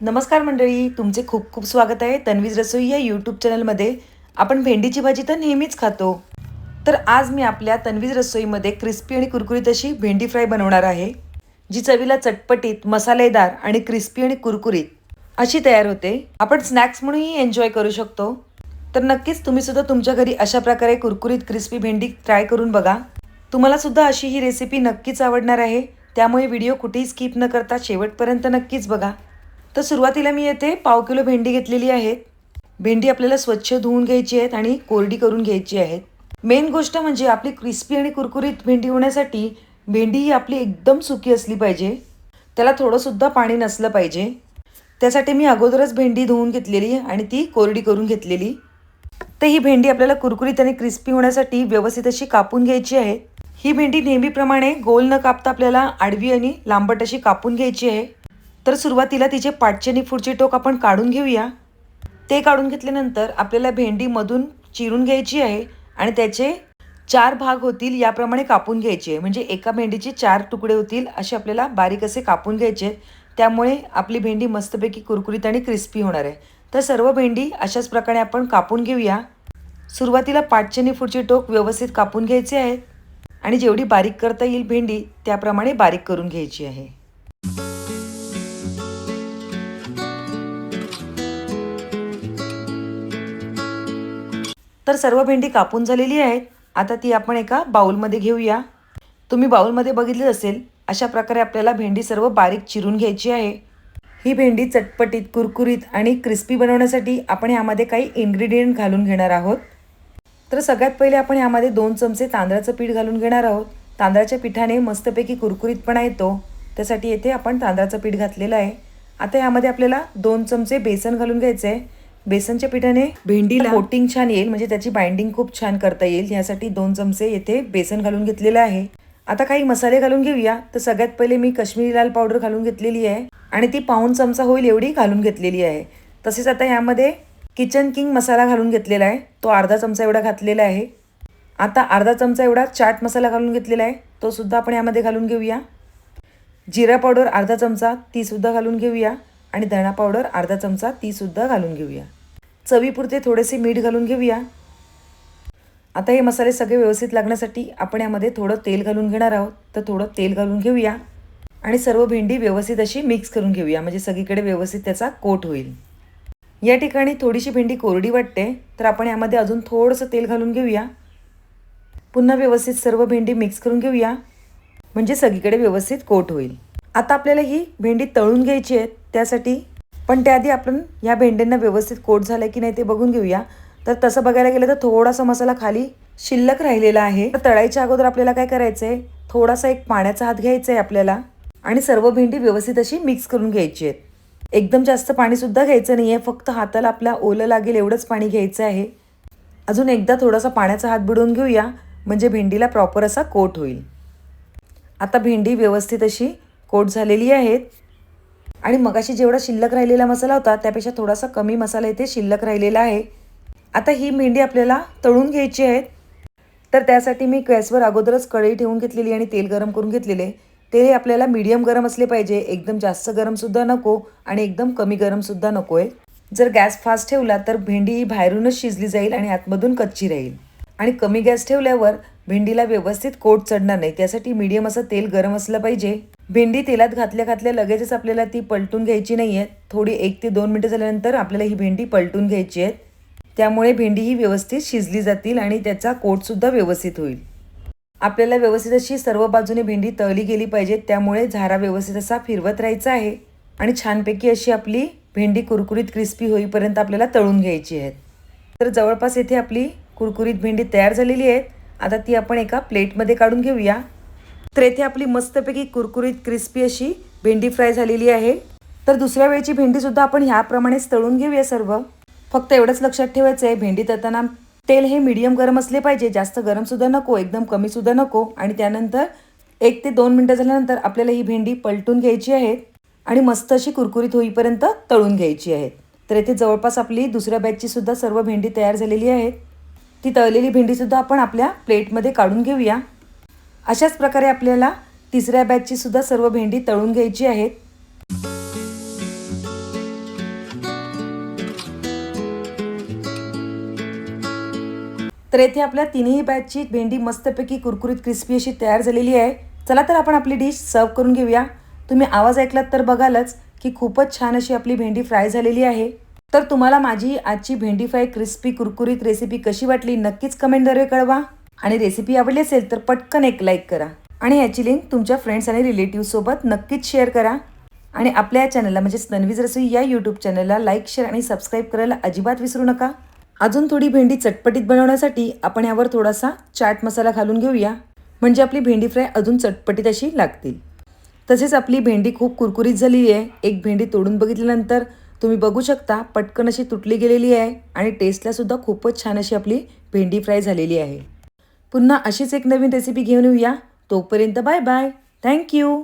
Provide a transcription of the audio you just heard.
नमस्कार मंडळी तुमचे खूप खूप स्वागत आहे तन्वीज रसोई या यूट्यूब चॅनलमध्ये. आपण भेंडीची भाजी तर नेहमीच खातो. तर आज मी आपल्या तन्वीज रसोईमध्ये क्रिस्पी आणि कुरकुरीत अशी भेंडी फ्राय बनवणार आहे जी चवीला चटपटीत मसालेदार आणि क्रिस्पी आणि कुरकुरीत अशी तयार होते. आपण स्नॅक्स म्हणूनही एन्जॉय करू शकतो. तर नक्कीच तुम्हीसुद्धा तुमच्या घरी अशा प्रकारे कुरकुरीत क्रिस्पी भेंडी ट्राय करून बघा. तुम्हालासुद्धा अशी ही रेसिपी नक्कीच आवडणार आहे. त्यामुळे व्हिडिओ कुठेही स्किप न करता शेवटपर्यंत नक्कीच बघा. तर सुरुवातीला मी येथे पाव किलो भेंडी घेतलेली आहे. भेंडी आपल्याला स्वच्छ धुवून घ्यायची आहेत आणि कोरडी करून घ्यायची आहेत. मेन गोष्ट म्हणजे आपली क्रिस्पी आणि कुरकुरीत भेंडी होण्यासाठी भेंडी ही आपली एकदम सुकी असली पाहिजे. त्याला थोडंसुद्धा पाणी नसलं पाहिजे. त्यासाठी मी अगोदरच भेंडी धुवून घेतलेली आणि ती कोरडी करून घेतलेली. तर ही भेंडी आपल्याला कुरकुरीत आणि क्रिस्पी होण्यासाठी व्यवस्थित अशी कापून घ्यायची आहे. ही भेंडी नेहमीप्रमाणे गोल न कापता आपल्याला आडवी आणि लांबट अशी कापून घ्यायची आहे. तर सुरुवातीला तिचे पाठचे आणि पुढचे टोक आपण काढून घेऊया. ते काढून घेतल्यानंतर आपल्याला भेंडी मधून चिरून घ्यायची आहे आणि त्याचे चार भाग होतील याप्रमाणे कापून घ्यायचे आहे. म्हणजे एका भेंडीचे चार तुकडे होतील असे आपल्याला बारीक असे कापून घ्यायचे आहेत. त्यामुळे आपली भेंडी मस्तपैकी कुरकुरीत आणि क्रिस्पी होणार आहे. तर सर्व भेंडी अशाच प्रकारे आपण कापून घेऊया. सुरुवातीला पाठचे आणि पुढचे टोक व्यवस्थित कापून घ्यायचे आहेत. आणि जेवढी बारीक करता येईल भेंडी त्याप्रमाणे बारीक करून घ्यायची आहे. तर सर्व भेंडी कापून झालेली आहेत. आता ती आपण एका बाउलमध्ये घेऊया. तुम्ही बाऊलमध्ये बघितली असेल अशा प्रकारे आपल्याला भेंडी सर्व बारीक चिरून घ्यायची आहे. ही भेंडी चटपटीत कुरकुरीत आणि क्रिस्पी बनवण्यासाठी आपण यामध्ये काही इन्ग्रेडियंट घालून घेणार आहोत. तर सगळ्यात पहिले आपण यामध्ये दोन चमचे तांदळाचं पीठ घालून घेणार आहोत. तांदळाच्या पिठाने मस्तपैकी कुरकुरीतपणा येतो. त्यासाठी येथे आपण तांदळाचं पीठ घातलेलं आहे. आता यामध्ये आपल्याला दोन चमचे बेसन घालून घ्यायचं आहे बेसनच्या पिठाने भेंडीला? कोटिंग छान येईल म्हणजे त्याची बाइंडिंग खूप छान करता येईल. यासाठी दोन चमचे येथे बेसन घालून घेतलेलं आहे. आता काही मसाले घालून घेऊया. तर सगळ्यात पहिले मी कश्मीरी लाल पावडर घालून घेतलेली आहे आणि ती पाऊन चमचा होईल एवढी घालून घेतलेली आहे. तसेच आता यामध्ये किचन किंग मसाला घालून घेतलेला आहे. तो अर्धा चमचा एवढा घातलेला आहे. आता अर्धा चमचा एवढा चाट मसाला घालून घेतलेला आहे. तो सुद्धा आपण यामध्ये घालून घेऊया. जिरा पावडर अर्धा चमचा तीसुद्धा घालून घेऊया. आणि धणा पावडर अर्धा चमचा तीसुद्धा घालून घेऊया. चवीपुरते थोडेसे मीठ घालून घेऊया. आता हे मसाले सगळे व्यवस्थित लागण्यासाठी आपण यामध्ये थोडं तेल घालून घेणार आहोत. तर थोडं तेल घालून घेऊया. आणि सर्व भेंडी व्यवस्थित अशी मिक्स करून घेऊया. म्हणजे सगळीकडे व्यवस्थित त्याचा कोट होईल. या ठिकाणी थोडीशी भेंडी कोरडी वाटते. तर आपण यामध्ये अजून थोडंसं तेल घालून घेऊया. पुन्हा व्यवस्थित सर्व भेंडी मिक्स करून घेऊया. म्हणजे सगळीकडे व्यवस्थित कोट होईल. आता आपल्याला ही भेंडी तळून घ्यायची आहे. त्यासाठी पण त्याआधी आपण या भेंड्यांना व्यवस्थित कोट झालं की नाही ते बघून घेऊया. तर तसं बघायला गेलं तर थोडासा मसाला खाली शिल्लक राहिलेला आहे. तर तळायच्या अगोदर आपल्याला काय करायचं आहे थोडासा एक पाण्याचा हात घ्यायचा आहे आपल्याला. आणि सर्व भेंडी व्यवस्थित अशी मिक्स करून घ्यायची आहेत. एकदम जास्त पाणीसुद्धा घ्यायचं नाही आहे फक्त हाताला आपल्या ओलं लागेल एवढंच पाणी घ्यायचं आहे. अजून एकदा थोडासा पाण्याचा हात बुडवून घेऊया. म्हणजे भेंडीला प्रॉपर असा कोट होईल. आता भेंडी व्यवस्थित अशी कोट झालेली आहेत. आणि मगाशी जेवढा शिल्लक राहिलेला मसाला होता त्यापेक्षा थोडासा कमी मसाला इथे शिल्लक राहिलेला आहे. आता ही भेंडी आपल्याला तळून घ्यायची आहेत. तर त्यासाठी मी गॅसवर अगोदरच कढई ठेवून घेतलेली आणि तेल गरम करून घेतलेले. तेल आपल्याला मीडियम गरम असले पाहिजे. एकदम जास्त गरमसुद्धा नको आणि एकदम कमी गरमसुद्धा नको आहे जर गॅस फास्ट ठेवला तर भेंडी ही बाहेरूनच शिजली जाईल आणि आतमधून कच्ची राहील. आणि कमी गॅस ठेवल्यावर भेंडीला व्यवस्थित कोट चढणार नाही. त्यासाठी मीडियम असं तेल गरम असलं पाहिजे. भेंडी तेलात घातल्या घातल्या लगेचच आपल्याला ती पलटून घ्यायची नाही आहे थोडी एक ते दोन मिनटं झाल्यानंतर आपल्याला ही भेंडी पलटून घ्यायची आहे. त्यामुळे भेंडी ही व्यवस्थित शिजली जातील आणि त्याचा कोटसुद्धा व्यवस्थित होईल. आपल्याला व्यवस्थित अशी सर्व बाजूने भेंडी तळली गेली पाहिजे त्यामुळे झारा व्यवस्थित असा फिरवत राहायचा आहे. आणि छानपैकी अशी आपली भेंडी कुरकुरीत क्रिस्पी होईपर्यंत आपल्याला तळून घ्यायची आहेत. तर जवळपास येथे आपली कुरकुरीत भेंडी तयार झालेली आहेत. आता ती आपण एका प्लेटमध्ये काढून घेऊया. तर येथे आपली मस्तपैकी कुरकुरीत क्रिस्पी अशी भेंडी फ्राय झालेली आहे. तर दुसऱ्या वेळची भेंडीसुद्धा आपण ह्याप्रमाणेच तळून घेऊया सर्व. फक्त एवढंच लक्षात ठेवायचं आहे भेंडी तळताना तेल हे मीडियम गरम असले पाहिजे जास्त गरमसुद्धा नको एकदम कमीसुद्धा नको. आणि त्यानंतर एक ते दोन मिनटं झाल्यानंतर आपल्याला ही भेंडी पलटून घ्यायची आहे आणि मस्त अशी कुरकुरीत होईपर्यंत तळून घ्यायची आहे. तर येथे जवळपास आपली दुसऱ्या बॅचची सुद्धा सर्व भेंडी तयार झालेली आहे. ती तळलेली भेंडीसुद्धा आपण आपल्या प्लेटमध्ये काढून घेऊया. अशाच प्रकारे आपल्याला तिसऱ्या बॅचची सुद्धा सर्व भेंडी तळून घ्यायची आहेत. तर येथे आपल्या तिन्ही बॅचची भेंडी मस्तपैकी कुरकुरीत क्रिस्पी अशी तयार झालेली आहे. चला तर आपण आपली डिश सर्व करून घेऊया. तुम्ही आवाज ऐकलात तर बघालच की खूपच छान अशी आपली भेंडी फ्राय झालेली आहे. तर तुम्हाला माझी आजची भेंडी फ्राय क्रिस्पी कुरकुरीत रेसिपी कशी वाटली नक्कीच कमेंटद्वारे कळवा. आणि रेसिपी आवडली असेल तर पटकन एक लाईक करा. आणि याची लिंक तुमच्या फ्रेंड्स आणि रिलेटिव्हसोबत नक्कीच शेअर करा. आणि आपल्या या चॅनलला म्हणजेच ननवीज रसोई या यूट्यूब चॅनलला लाईक शेअर आणि सबस्क्राईब करायला अजिबात विसरू नका. अजून थोडी भेंडी चटपटीत बनवण्यासाठी आपण यावर थोडासा चाट मसाला घालून घेऊया. म्हणजे आपली भेंडी फ्राय अजून चटपटीत अशी लागतील. तसेच आपली भेंडी खूप कुरकुरीत झालेली आहे. एक भेंडी तोडून बघितल्यानंतर तुम्ही बघू शकता पटकन अशी तुटली गेलेली आहे आणि टेस्टलासुद्धा खूपच छान अशी आपली भेंडी फ्राय झालेली आहे. पुन्हा अशीच एक नवीन रेसिपी घेऊन येऊया. तोपर्यंत बाय बाय थँक्यू